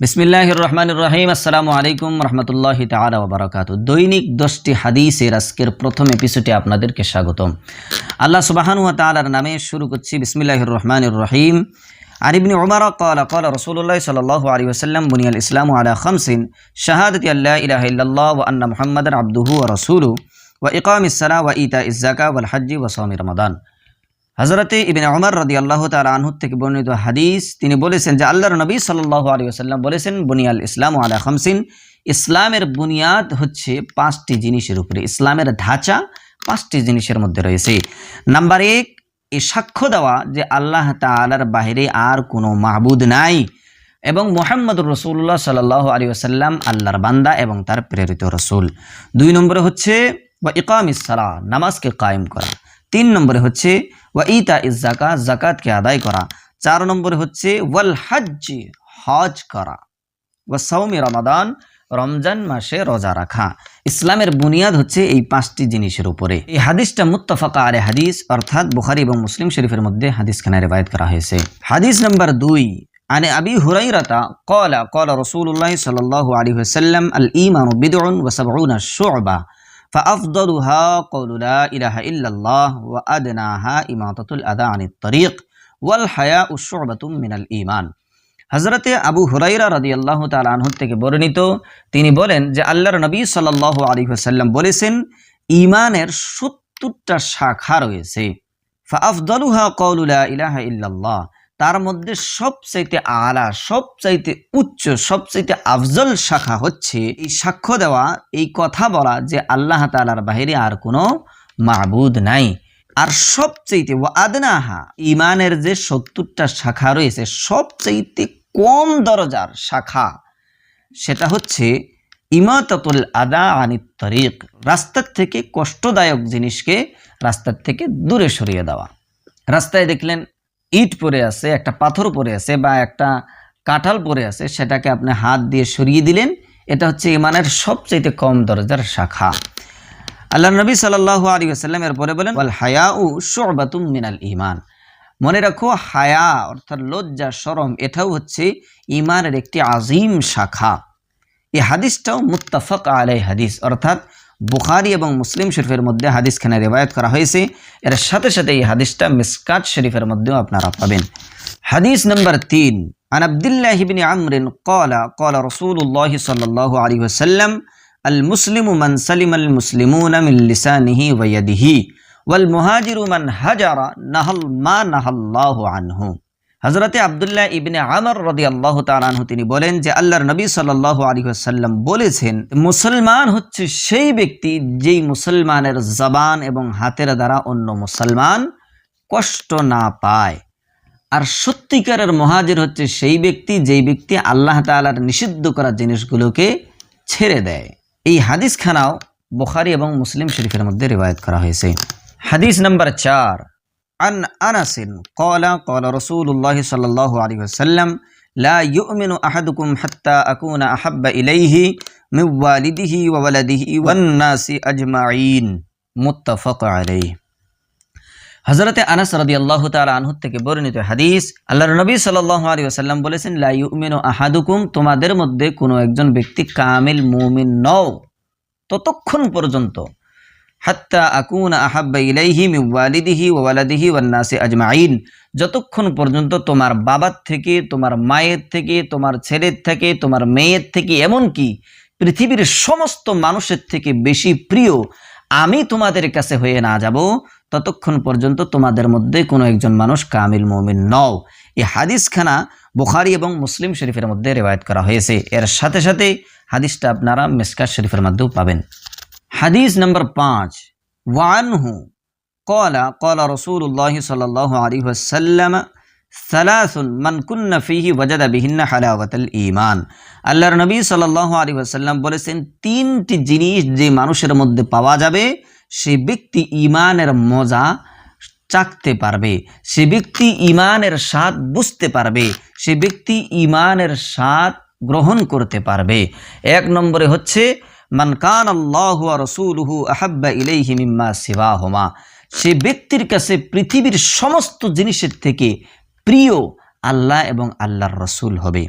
বিসমিল্লাহ রহমান রহিম আসসালামু আলাইকুম রহমতুল্লাহ তালা বারাকাত দৈনিক দশটি হাদিসের আজকের প্রথম এপিসোডে আপনাদেরকে স্বাগতম আল্লাহ সুবাহানু তালার নামে শুরু করছি বিসমিল্লাহ রহমান রহিম আরিবনি ওমর قال قال رسول الله صلى الله عليه وسلم بني الإسلام على خمس شهادة أن لا إله إلا الله وأن محمدا عبده ورسوله وإقام الصلاة وإيتاء الزكاة والحج وصوم رمضان হজরতে ইবিন ওমর রদি আল্লাহ তাল আনহুর থেকে বর্ণিত হাদিস, তিনি বলেছেন যে আল্লাহর নবী সাল্লাহ আলী আসাল্লাম বলেছেন, বুনিয়াল ইসলাম আলা খামসিন। ইসলামের বুনিয়াদ হচ্ছে পাঁচটি জিনিসের উপরে। ইসলামের ধাঁচা পাঁচটি জিনিসের মধ্যে রয়েছে। নাম্বার এক, এ সাক্ষ্য দেওয়া যে আল্লাহ তালার বাইরে আর কোনো মাহবুদ নাই এবং মোহাম্মদ রসুল্লাহ সাল্লাহ আলী আসাল্লাম আল্লাহর বান্দা এবং তার প্রেরিত রসুল। দুই নম্বরে হচ্ছে বা ইকাম ইসালা নামাজকে কায়েম করা। তিন নম্বরে হচ্ছে, ওয়া ইতা ইস জাকা জাকাতকে আদায় করা। চার নম্বরে হচ্ছে, ওয়াল হজ হজ করা। ওয়া সৌমি রমাদান, রমজান মাসে রোজা রাখা। ইসলামের বুনিয়াদ হচ্ছে এই পাঁচটি জিনিসের উপরে। এই হাদিসটা মুত্তফাকা আরে হাদিস, অর্থাৎ বুখারি এবং মুসলিম শরীফের মধ্যে হাদিস হাদিসখানায় রেবায়ত করা হয়েছে। হাদিস নম্বর দুই, আনে আবি হুরাইরাতা কলা কলা রসুল্লাহ সাল আলী হুসাল্লাম আল ইমান বিদন ওয়াসাবনা فأفضلها قول لا إله إلا الله وأدناها إماطة الأذى عن الطريق والحياء شعبة من الإيمان হজরতে আবু হুরাইরা রাদি আল্লাহ তালাহুর থেকে বর্ণিত তিনি বলেন যে আল্লাহর নবী সাল্লাহ আলী সাল্লাম বলেছেন ইমানের সত্তরটা শাখা রয়েছে ফাফদলুহা কৌলুলা ইলাহা ইল্লাল্লাহ তার মধ্যে সবচাইতে আলা, সবচাইতে উচ্চ, সবচাইতে আফজল শাখা হচ্ছে এই সাক্ষ্য দেওয়া, এই কথা বলা যে আল্লাহ তালার বাহিরে আর কোনো মাহবুদ নাই। আর সবচাইতে ও আদনাহা ইমানের যে সত্তরটা শাখা রয়েছে, সবচাইতে কম দরজার শাখা, সেটা হচ্ছে ইমাতাতুল আদা আনি তরিক, রাস্তার থেকে কষ্টদায়ক জিনিসকে রাস্তার থেকে দূরে সরিয়ে দেওয়া। রাস্তায় দেখলেন ইট পড়ে আছে, একটা পাথর পড়ে আছে বা একটা কাঁঠাল পড়ে আছে, সেটাকে আপনি হাত দিয়ে সরিয়ে দিলেন। এটা হচ্ছে ইমানের সবচাইতে কম দরজার শাখা। আল্লাহ নবী সাল্লাহ আলী আসাল্লাম পরে বলেন, ওয়াল হায়া উ শোবাতুম মিনাল ইমান মনে রাখো, হায়া অর্থাৎ লজ্জা সরম এটাও হচ্ছে ইমানের একটি আজিম শাখা। এই হাদিসটাও মুত্তাফাক আলাই হাদিস অর্থাৎ বুখারি এবং মুসলিম শরীফের মধ্যে হাদিসখানে রেবায়ত করা হয়েছে এর সাথে সাথে এই হাদিসটা মিসকাত শরীফের মধ্যেও আপনারা পাবেন হাদিস নম্বর তিন عن عبد الله بن عمرو قال قال رسول الله صلى الله عليه وسلم المسلم من سلم المسلمون من لسانه ويده والمهاجر من هجر نهل ما نهى الله عنه হজরতে আবদুল্লাহ ইবনে আমর রদি আল্লাহ তালানহু তিনি বলেন যে আল্লাহর নবী সাল্লাহ আলী সাল্লাম বলেছেন, মুসলমান হচ্ছে সেই ব্যক্তি যেই মুসলমানের জবান এবং হাতের দ্বারা অন্য মুসলমান কষ্ট না পায়। আর সত্যিকারের মহাজের হচ্ছে সেই ব্যক্তি যেই ব্যক্তি আল্লাহ তালার নিষিদ্ধ করা জিনিসগুলোকে ছেড়ে দেয়। এই হাদিস খানাও বুখারি এবং মুসলিম শরীফের মধ্যে রিবায়ত করা হয়েছে। হাদিস নাম্বার চার। আন আনাসিন কলা কলা রসুল্লাহ সাল্লাহ আলী আসাল্লাম লা ইউমিনু আহাদুকুম হাত্তা আকুনা আহাব্বা ইলাইহি মিওয়ালিদিহি ওয়ালাদিহি ওয়ান্নাসি আজমাইন মুত্তাফাক আলাইহি। হজরতে আনাস রদি আল্লাহ তাল আনহুর থেকে বর্ণিত হাদিস আল্লাহ নবী সাল্লাহ আলী আসাল্লাম বলেছেন লাইউমিন আহাদুকুম, তোমাদের মধ্যে কোনো একজন ব্যক্তি কামিল মুমিন নও, ততক্ষণ পর্যন্ত হাত্তা আকুন আহাব্বা ইলাইহি মিওয়ালিদিহি ওয়ালাদিহি ওয়ান্নাসি আজমাইন। যতক্ষণ পর্যন্ত তোমার বাবার থেকে, তোমার মায়ের থেকে, তোমার ছেলের থেকে, তোমার মেয়ের থেকে, এমনকি পৃথিবীর সমস্ত মানুষের থেকে বেশি প্রিয় আমি তোমাদের কাছে হয়ে না যাব, ততক্ষণ পর্যন্ত তোমাদের মধ্যে কোনো একজন মানুষ কামিল মমিন নও। এই হাদিসখানা বুখারি এবং মুসলিম শরীফের মধ্যে রেওয়ায়ত করা হয়েছে। এর সাথে সাথে হাদিসটা আপনারা মিসকাত শরীফের মধ্যেও পাবেন। হাদিস নম্বর পাঁচ, ওয়ানহু, কলা কলা রসুল্লাহ সাল আলী ওসাল্লাম সালাসুন মানকুন্ন ফিহি ওয়াজাদা বিহিন্না হালাওয়াতাল ইমান আল্লাহর নবী সাল্লাহ আলী ওয়াসাল্লাম বলেছেন, তিনটি জিনিস যে মানুষের মধ্যে পাওয়া যাবে, সে ব্যক্তি ইমানের মজা চাকতে পারবে, সে ব্যক্তি ইমানের স্বাদ বুঝতে পারবে, সে ব্যক্তি ইমানের স্বাদ গ্রহণ করতে পারবে। এক নম্বরে হচ্ছে মান কান আল্লাহ রসুলহু আহাব্বা ইলাইহি মিম্মা সিওয়াহুমা। সে ব্যক্তির কাছে পৃথিবীর সমস্ত জিনিসের থেকে প্রিয় আল্লাহ এবং আল্লাহর রসুল হবে।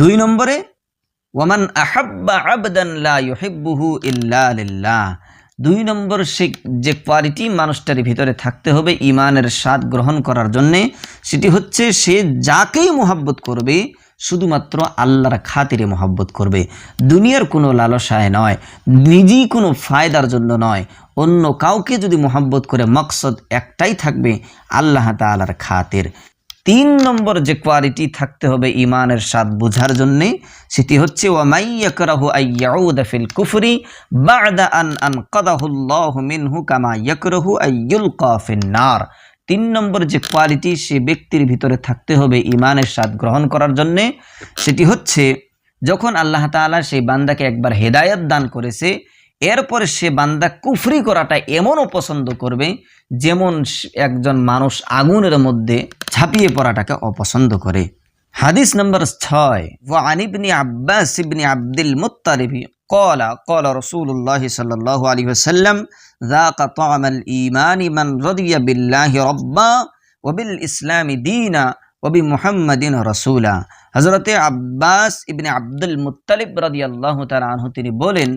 দুই নম্বরে, ওয়ামান আহাব্বা আবদান লা ইউহিব্বুহু ইল্লা লিল্লাহ। দুই নম্বর, সে যে কোয়ালিটি মানুষটার ভিতরে থাকতে হবে ইমানের স্বাদ গ্রহণ করার জন্যে, সেটি হচ্ছে সে যাকেই মোহাব্বত করবে শুধুমাত্র আল্লাহর খাতিরে মোহাব্বত করবে। দুনিয়ার কোনো লালসায় নয়, নিজেই কোনো ফায়দার জন্য নয়। অন্য কাউকে যদি মোহাব্বত করে মকসদ একটাই থাকবে, আল্লাহ তালার খাতির। তিন নম্বর যে কোয়ালিটি থাকতে হবে ইমানের স্বাদ বোঝার জন্যে, সেটি হচ্ছে ওয়ামাইয়াকরাহু আইয়াউদা ফিল কুফরি বা'দা আন আনকাদাহুল্লাহু মিনহু কামা ইয়াকরাহু আইয়ুলকা ফিন নার। তিন নম্বর যে কোয়ালিটি সে ব্যক্তির ভিতরে থাকতে হবে ইমানের স্বাদ গ্রহণ করার জন্যে, সেটি হচ্ছে যখন আল্লাহ তালা সেই বান্দাকে একবার হেদায়ত দান করেছে, এরপরে সে বান্দা কুফরি করাটা এমনও পছন্দ করবে যেমন একজন মানুষ আগুনের মধ্যে ছাপিয়ে পড়াটাকে অপছন্দ করে। হাদিস নম্বর ছয় وعن ابن عباس بن عبد المطلب قال قال رسول الله صلى الله عليه وسلم ذاق طعم الإيمان من رضي بالله ربا وبالإسلام دينا وبمحمد رسولا হযরত আব্বাস ইবনে আব্দুল মুত্তালিব রাদিয়াল্লাহু তাআলা আনহু তিনি বলেন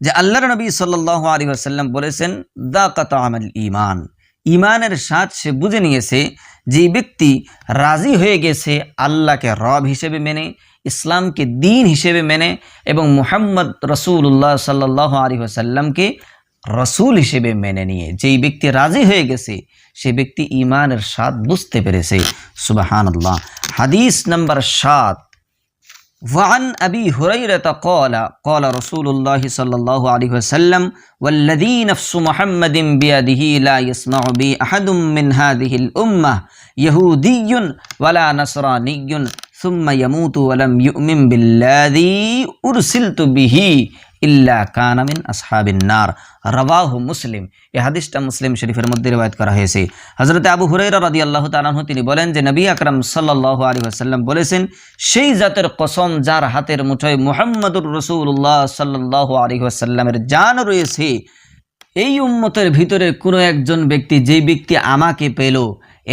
যে আল্লাহর নবী সাল্লাল্লাহু আলাইহি ওয়াসাল্লাম বলেছেন দাকাত আমাল ঈমান ইমানের স্বাদ সে বুঝে নিয়েছে যে ব্যক্তি রাজি হয়ে গেছে আল্লাহকে রব হিসেবে মেনে, ইসলামকে দিন হিসেবে মেনে এবং মুহাম্মদ রসুল্লাহ সাল্লাহ আলী সাল্লামকে রসুল হিসেবে মেনে নিয়ে। যেই ব্যক্তি রাজি হয়ে গেছে, সে ব্যক্তি ইমানের স্বাদ বুঝতে পেরেছে। সুবাহান আল্লাহ হাদিস নাম্বার সাত। وعن أبي هريرة قال قال رسول الله صلى الله عليه وسلم والذي نفس محمد بيده لا يسمع بي أحد من هذه الأمة يهودي ولا نصراني ثم يموت ولم يؤمن بالذي أرسلت به. ইল্লা কানা মিন আসহাবিন নার। রাওয়াহু মুসলিম। এই হাদিসটা মুসলিম শরীফের মধ্যে রিওয়ায়াত করা হয়েছে। হযরত আবু হুরায়রা রাদিয়াল্লাহু তাআলা আনহু, তিনি বলেন যে নবী আকরাম সাল্লাল্লাহু আলাইহি ওয়াসাল্লাম বলেছেন, সেই জাতের কসম যার হাতের মুঠোয় মুহাম্মদুর রাসূলুল্লাহ সাল্লাল্লাহু আলাইহি ওয়াসাল্লামের জান রয়েছে, এই উম্মতের ভিতরে কোনো একজন ব্যক্তি যেই ব্যক্তি আমাকে পেল,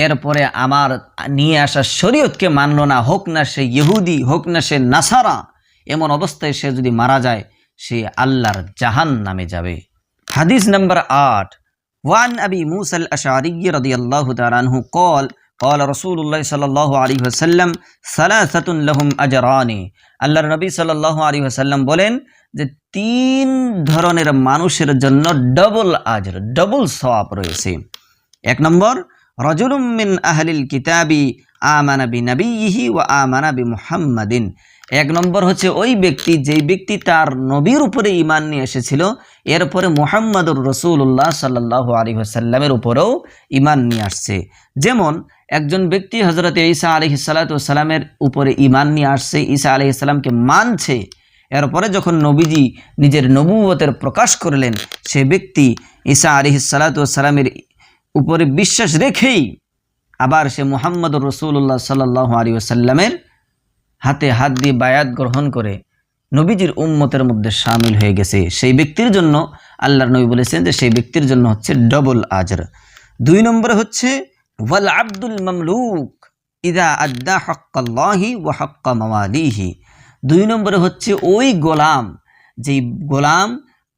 এরপরে আমার নিয়ে আসা শরীয়তকে মানল না, হোক না সে ইহুদি, হোক না সে নাসারা, এমন অবস্থায় সে যদি মারা যায় সে আল্লাহর জাহান নামে যাবে হাদিস নাম্বার আট ওয়ান আবি মুসাল আশারি রাদিয়াল্লাহু তাআলা আনহু قال قال رسول الله صلى الله عليه وسلم ثلاثه لهم اجران আল্লাহর নবী সাল্লাল্লাহু আলাইহি ওয়াসাল্লাম বলেন যে তিন ধরনের মানুষের জন্য ডবল আজর ডবল সওয়াব রয়েছে এক নম্বর রজুলুম মিন আহলিল কিতাবি আমানা বি নবিহি ওয়া আমানা বি মুহাম্মাদিন এক নম্বর হচ্ছে ওই ব্যক্তি, যেই ব্যক্তি তার নবীর উপরে ইমান নিয়ে এসেছিল, এরপরে মোহাম্মদুর রসুল্লাহ সাল্লাহ আলী সাল্লামের উপরেও ইমান নিয়ে আসছে। যেমন, একজন ব্যক্তি হজরত ঈসা আলি সাল্লাতামের উপরে ইমান নিয়ে আসছে, ঈসা আলি মানছে। এরপরে যখন নবীজি নিজের নবুয়তের প্রকাশ করলেন, সে ব্যক্তি ঈসা আলি সাল্লাতামের উপরে বিশ্বাস রেখেই আবার সে মোহাম্মদুর রসুল্লাহ সাল্লাহ আলী সাল্লামের হাতে হাত দিয়ে বায়াত গ্রহণ করে নবীজির উম্মতের মধ্যে সামিল হয়ে গেছে। সেই ব্যক্তির জন্য আল্লাহর নবী বলেছেন যে সেই ব্যক্তির জন্য হচ্ছে ডবল আজর। দুই নম্বরে হচ্ছে, ওয়াল আব্দুল মামলুক ইদা আদ্দা হক্কাল্লাহি ও হক্কা মাওয়ালিহি। দুই নম্বরে হচ্ছে, ওই গোলাম, যেই গোলাম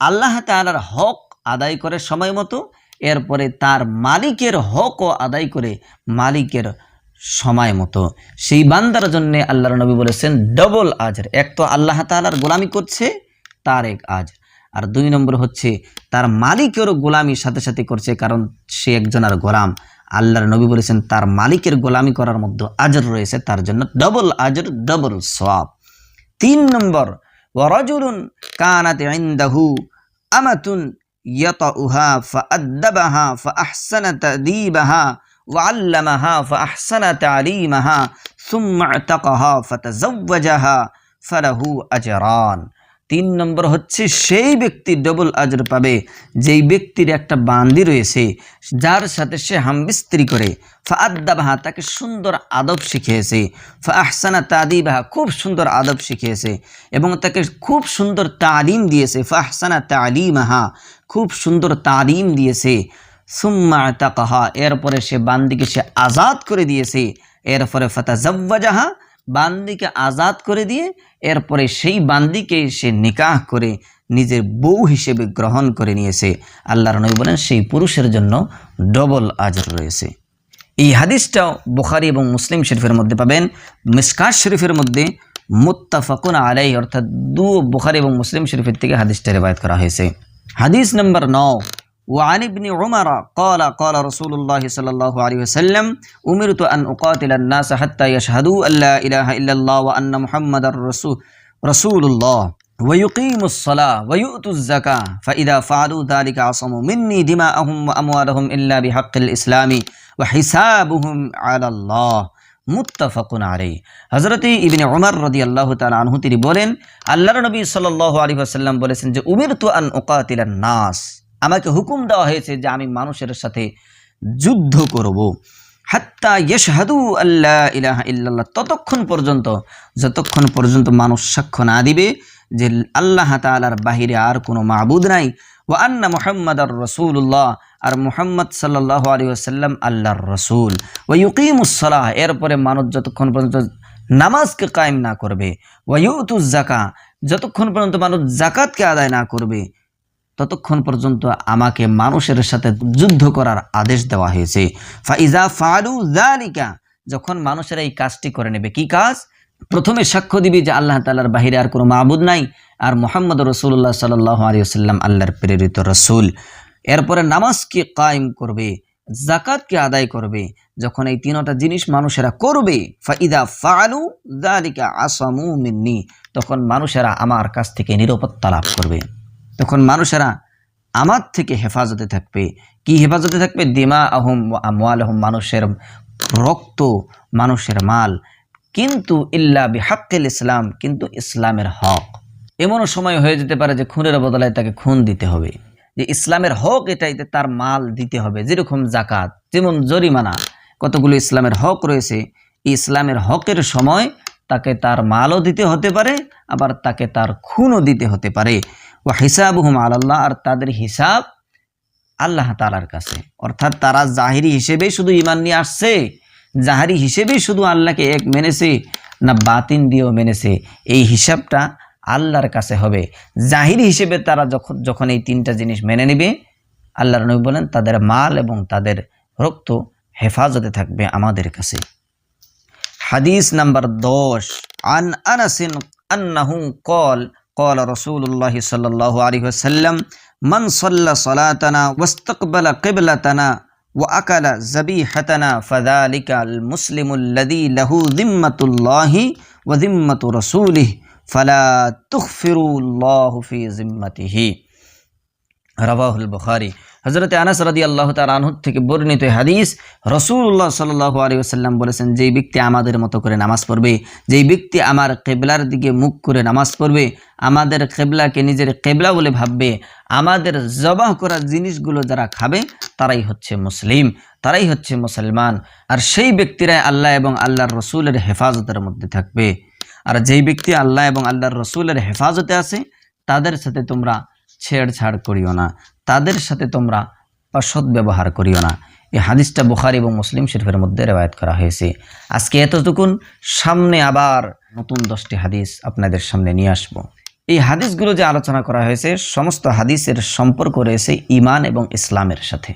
আল্লাহ তাআলার হক আদায় করে সময় মতো, এরপরে তার মালিকের হকও আদায় করে মালিকের সময় মতো। সেই বান্দার জন্য আল্লাহর নবী বলেছেন, ডবল আজর। এক তো আল্লাহ তাআলার গোলামি করছে, তার এক আজ আর দুই নম্বর হচ্ছে, তার মালিকেরও গোলামির সাথে সাথে করছে, কারণ সে একজন আর গোলাম। আল্লাহর নবী বলেছেন, তার মালিকের গোলামি করার মধ্যে আজর রয়েছে, তার জন্য ডবল আজর, ডবল সওয়াব। তিন নম্বর ওয়ারাজুলুন কানাত ইনদাহু আমাতুন ইয়াতাউহা ফাআদ্দাবাহা ফাআহসানা তাদীবাহা وعلمها فأحسن تعليمها ثم اعتقها فتزوجها فله أجران তিন নম্বর হচ্ছে সেই ব্যক্তি ডবল আজর পাবে যেই ব্যক্তির একটা বান্দি রয়েছে যার সাথে সে হামবিস্ত্রি করে ফাআদ্দাবাহা তাকে সুন্দর আদব শিখিয়েছে ফা আহসানা তাদিবাহা খুব সুন্দর আদব শিখিয়েছে এবং তাকে খুব সুন্দর তালিম দিয়েছে ফা আহসানা তালিমাহা খুব সুন্দর তালিম দিয়েছে সুম্মা তাকাহা এরপরে সে বান্দিকে সে আজাদ করে দিয়েছে। এরপরে ফাতা জাহা বান্দিকে আজাদ করে দিয়ে এরপরে সেই বান্দিকে সে নিকাহ করে নিজের বউ হিসেবে গ্রহণ করে নিয়েছে। আল্লাহর নবী বলেন, সেই পুরুষের জন্য ডবল আজর রয়েছে। এই হাদিসটাও বুখারি এবং মুসলিম শরীফের মধ্যে পাবেন। মিসকাত শরীফের মধ্যে মুত্তাফাকুন আলাই অর্থাৎ দু বুখারি এবং মুসলিম শরীফের থেকে হাদিসটা রেবায়ত করা হয়েছে। হাদিস নম্বর নৌ وعن ابن عمر قال قال رسول الله صلى الله عليه وسلم أمرت أن أقاتل الناس حتى يشهدوا أن لا إله إلا الله وأن محمد رسول رسول الله ويقيموا الصلاة ويؤتوا الزكاة فإذا فعلوا ذلك عصموا مني دماءهم وأموالهم إلا بحق الإسلام وحسابهم على الله মুত্তাফাকুন আলাই হজরতে ইবনে উমর রদি আল্লাহ তালা আনহু তিনি বলেন আল্লাহর নবী সাল্লাহ আলী আসাল্লাম বলেছেন যে উমির তু আন ওকাতিলান নাস আমাকে হুকুম দেওয়া হয়েছে যে আমি মানুষের সাথে যুদ্ধ করব। হাত্তা ইয়শহাদু আল্লাহ ইলাহা ইল্লাল্লাহ। ততক্ষণ পর্যন্ত, যতক্ষণ পর্যন্ত মানুষ সাক্ষ্য না দিবে যে আল্লাহ তালার বাহিরে আর কোনো মাবুদ নাই ও আন্না মোহাম্মদ আর রসুল্লাহ আর মুহাম্মদ সাল্লাহ আলী আসাল্লাম আল্লাহর রসুল। ও ইউকিমুসলাহ এরপরে মানুষ যতক্ষণ পর্যন্ত নামাজকে কায়েম না করবে ওয়ুতুজ জাকা যতক্ষণ পর্যন্ত মানুষ জাকাতকে আদায় না করবে ততক্ষণ পর্যন্ত আমাকে মানুষের সাথে যুদ্ধ করার আদেশ দেওয়া হয়েছে। ফাইজা ফালু জালিকা যখন মানুষেরা এই কাজটি করে নেবে, কি কাজ? প্রথমে সাক্ষ্য দিবি যে আল্লাহ তালার বাহিরে আর কোনো মাহবুদ নাই, আর মোহাম্মদ রসুল্লাহ সাল্লাহ আলী আসাল্লাম আল্লাহর প্রেরিত রসুল। এরপরে নামাজকে কায়েম করবে? জাকাতকে আদায় করবে? যখন এই তিনটা জিনিস মানুষেরা করবে ফাইদা ফালু জালিকা আসামু মিন্নি, তখন মানুষেরা আমার কাছ থেকে নিরাপত্তা লাভ করবে। তখন মানুষেরা আমার থেকে হেফাজতে থাকবে। কি হেফাজতে থাকবে? দিমা আহম আমওয়াল আহম মানুষের রক্ত, মানুষের মাল। কিন্তু ইল্লা বিহাক্কেল ইসলাম, কিন্তু ইসলামের হক। এমনও সময় হয়ে যেতে পারে যে খুনের বদলায় তাকে খুন দিতে হবে। যে ইসলামের হক এটাইতে তার মাল দিতে হবে, যেরকম জাকাত যেমন জরিমানা, কতগুলো ইসলামের হক রয়েছে। ইসলামের হকের সময় তাকে তার মালও দিতে হতে পারে, আবার তাকে তার খুনও দিতে হতে পারে। ও হিসাব হুম আল্লাহ আর তাদের হিসাব আল্লাহ তালার কাছে। অর্থাৎ তারা জাহিরি হিসেবেই শুধু ইমান নিয়ে আসছে, জাহারি হিসেবেই শুধু আল্লাহকে এক মেনেছে, না বাতিন দিয়েও মেনেছে। এই হিসাবটা আল্লাহর কাছে হবে। জাহিরি হিসেবে তারা যখন যখন এই তিনটা জিনিস মেনে নেবে, আল্লাহর নবী বলেন, তাদের মাল এবং তাদের রক্ত হেফাজতে থাকবে আমাদের কাছে। হাদিস নাম্বার দশ, আন আনাসিন আন্নাহু কল قال رسول الله صلى الله عليه وسلم من صلى صلاتنا واستقبل قبلتنا وأكل ذبيحتنا فذلك المسلم الذي له ذمة الله وذمة رسوله فلا تغفروا الله في ذمته. رواه البخاري. হজরত আনাস রাদি আল্লাহ তার আনহুদ থেকে বর্ণিত হাদিস রসুল্লাহ সাল্লাহ আলী আসাল্লাম বলেছেন, যেই ব্যক্তি আমাদের মতো করে নামাজ পড়বে, যেই ব্যক্তি আমার কেবলার দিকে মুখ করে নামাজ পড়বে, আমাদের কেবলাকে নিজের কেবলা বলে ভাববে, আমাদের জবাহ করা জিনিসগুলো যারা খাবে, তারাই হচ্ছে মুসলিম, তারাই হচ্ছে মুসলমান। আর সেই ব্যক্তিরাই আল্লাহ এবং আল্লাহর রসুলের হেফাজতের মধ্যে থাকবে। আর যেই ব্যক্তি আল্লাহ এবং আল্লাহর রসুলের হেফাজতে আছে, তাদের সাথে তোমরা ছেড়ছাড় করিও না। তাদের সাথে তোমরা অসৎ ব্যবহার করিও না। এই হাদিসটা বুখারি এবং মুসলিম শরীফের মধ্যে রেওয়ায়ত করা হয়েছে। আজকে এতটুকুন, সামনে আবার নতুন দশটি হাদিস আপনাদের সামনে নিয়ে আসব। এই হাদিসগুলো যে আলোচনা করা হয়েছে, সমস্ত হাদিসের সম্পর্ক রয়েছে ইমান এবং ইসলামের সাথে।